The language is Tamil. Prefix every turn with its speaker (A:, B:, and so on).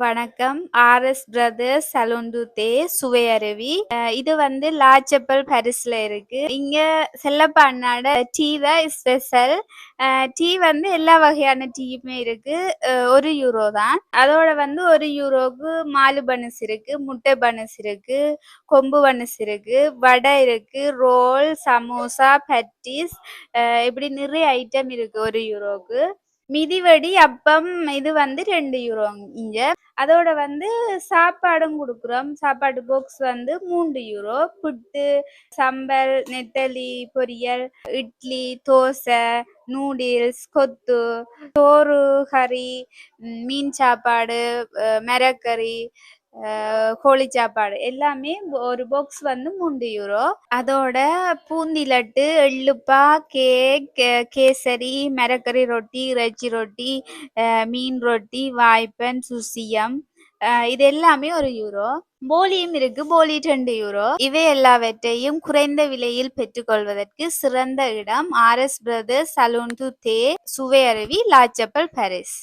A: வணக்கம். ஆர் எஸ் பிரதர்ஸ் சலூன் தே சுவையருவி. அருவி இது வந்து லாச்சப்பல் பரிசுல இருக்கு. இங்க செல்லப்பா அண்ணாட டீ தான் ஸ்பெஷல் டீ வந்து எல்லா வகையான டீயுமே இருக்கு. ஒரு யூரோ தான். அதோட வந்து ஒரு யூரோக்கு மாலு பனஸ் இருக்கு முட்டை பனஸ் இருக்கு கொம்பு பனஸ் இருக்கு வடை இருக்கு ரோல் சமோசா பட்டிஸ் இப்படி நிறைய ஐட்டம் இருக்கு ஒரு யூரோக்கு மிதிவடி அப்பம் இது வந்து ரெண்டு யூரோ இங்க. அதோட வந்து சாப்பாடும் கொடுக்குறோம். சாப்பாடு பாக்ஸ் வந்து மூன்று யூரோ புட்டு சம்பல் நெத்தலி பொரியல் இட்லி தோசை நூடில்ஸ் கொத்து சோறு கறி மீன் சாப்பாடு அஹ், மிரக்கறி கோழி சாப்பாடு எல்லாமே ஒரு பாக்ஸ் வந்து மூன்று யூரோ அதோட பூந்தி லட்டு எள்ளுப்பா கேக் கேசரி மரக்கறி ரொட்டி இறைச்சி ரொட்டி மீன் ரொட்டி வாய்ப்பன் சுசியம் இது எல்லாமே ஒரு யூரோ போலியும் இருக்கு போலி ரெண்டு யூரோ இவை எல்லாவற்றையும் குறைந்த விலையில் பெற்றுக்கொள்வதற்கு சிறந்த இடம் R S brothers saloon to the Suvaiaruvi La Chapelle Paris